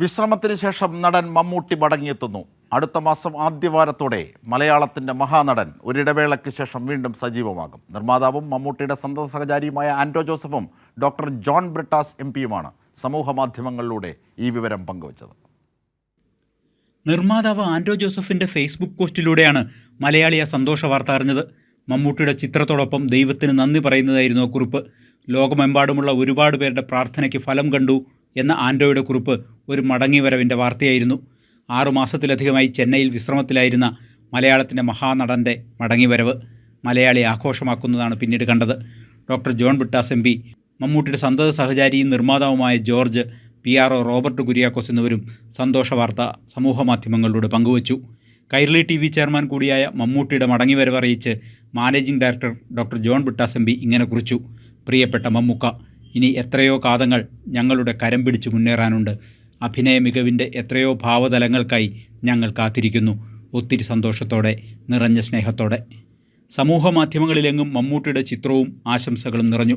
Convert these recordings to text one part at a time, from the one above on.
വിശ്രമത്തിന് ശേഷം നടൻ മമ്മൂട്ടി മടങ്ങിയെത്തുന്നു. അടുത്ത മാസം ആദ്യവാരത്തോടെ മലയാളത്തിന്റെ മഹാനടൻ ഒരിടവേളയ്ക്ക് ശേഷം വീണ്ടും സജീവമാകും. നിർമ്മാതാവും മമ്മൂട്ടിയുടെ സന്തത സഹചാരിയുമായ ആൻഡോ ജോസഫും ഡോക്ടർ ജോൺ ബ്രിട്ടാസ് എം പിയുമാണ് സമൂഹ മാധ്യമങ്ങളിലൂടെ ഈ വിവരം പങ്കുവച്ചത്. നിർമ്മാതാവ് ആൻഡോ ജോസഫിന്റെ ഫേസ്ബുക്ക് പോസ്റ്റിലൂടെയാണ് മലയാളിയ സന്തോഷ വാർത്ത അറിഞ്ഞത്. മമ്മൂട്ടിയുടെ ചിത്രത്തോടൊപ്പം ദൈവത്തിന് നന്ദി പറയുന്നതായിരുന്നു കുറിപ്പ്. ലോകമെമ്പാടുമുള്ള ഒരുപാട് പേരുടെ പ്രാർത്ഥനയ്ക്ക് ഫലം കണ്ടു എന്ന ആൻഡോയുടെ കുറിപ്പ് ഒരു മടങ്ങിവരവിന്റെ വാർത്തയായിരുന്നു. ആറുമാസത്തിലധികമായി ചെന്നൈയിൽ വിശ്രമത്തിലായിരുന്ന മലയാളത്തിന്റെ മഹാനടന്റെ മടങ്ങിവരവ് മലയാളി ആഘോഷമാക്കുന്നതാണ് പിന്നീട് കണ്ടത്. Doctor John Brittas M P മമ്മൂട്ടിയുടെ സന്തത സഹചാരിയും നിർമ്മാതാവുമായ George P R O Robert Kuriakose എന്നിവരും സന്തോഷ വാർത്ത സമൂഹമാധ്യമങ്ങളിലൂടെ പങ്കുവച്ചു. കൈരളി ടി വി ചെയർമാൻ കൂടിയായ മമ്മൂട്ടിയുടെ മടങ്ങിവരവ് അറിയിച്ച് managing director doctor John Brittas M P ഇങ്ങനെ കുറിച്ചു. പ്രിയപ്പെട്ട മമ്മൂക്ക ഇനി എത്രയോ കാതങ്ങൾ ഞങ്ങളുടെ കരം പിടിച്ച് മുന്നേറാനുണ്ട്. അഭിനയ മികവിന്റെ എത്രയോ ഭാവതലങ്ങൾക്കായി ഞങ്ങൾ കാത്തിരിക്കുന്നു. ഒത്തിരി സന്തോഷത്തോടെ നിറഞ്ഞ സ്നേഹത്തോടെ. സമൂഹ മാധ്യമങ്ങളിലെങ്ങും മമ്മൂട്ടിയുടെ ചിത്രവും ആശംസകളും നിറഞ്ഞു.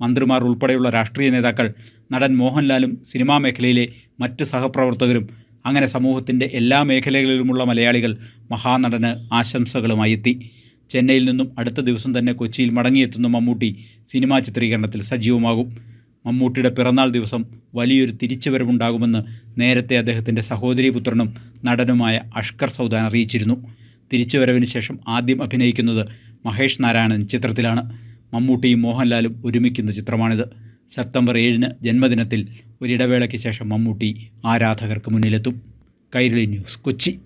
മന്ത്രിമാർ ഉൾപ്പെടെയുള്ള രാഷ്ട്രീയ നേതാക്കൾ നടൻ മോഹൻലാലും സിനിമാ മേഖലയിലെ മറ്റ് സഹപ്രവർത്തകരും അങ്ങനെ സമൂഹത്തിന്റെ എല്ലാ മേഖലകളിലുമുള്ള മലയാളികൾ മഹാനടന് ആശംസകളുമായി എത്തി. ചെന്നൈയിൽ നിന്നും അടുത്ത ദിവസം തന്നെ കൊച്ചിയിൽ മടങ്ങിയെത്തുന്ന മമ്മൂട്ടി സിനിമാ ചിത്രീകരണത്തിൽ സജീവമാകും. മമ്മൂട്ടിയുടെ പിറന്നാൾ ദിവസം വലിയൊരു തിരിച്ചുവരവുണ്ടാകുമെന്ന് നേരത്തെ അദ്ദേഹത്തിന്റെ സഹോദരീപുത്രനും നടനുമായ അഷ്കർ സൗദാൻ അറിയിച്ചിരുന്നു. തിരിച്ചുവരവിന് ശേഷം ആദ്യം അഭിനയിക്കുന്നത് മഹേഷ് നാരായണൻ ചിത്രത്തിലാണ്. മമ്മൂട്ടിയും മോഹൻലാലും ഒരുമിക്കുന്ന ചിത്രമാണിത്. സെപ്റ്റംബർ ഏഴിന് ജന്മദിനത്തിൽ ഒരിടവേളയ്ക്ക് ശേഷം മമ്മൂട്ടി ആരാധകർക്ക് മുന്നിലെത്തും. കൈരളി ന്യൂസ് കൊച്ചി.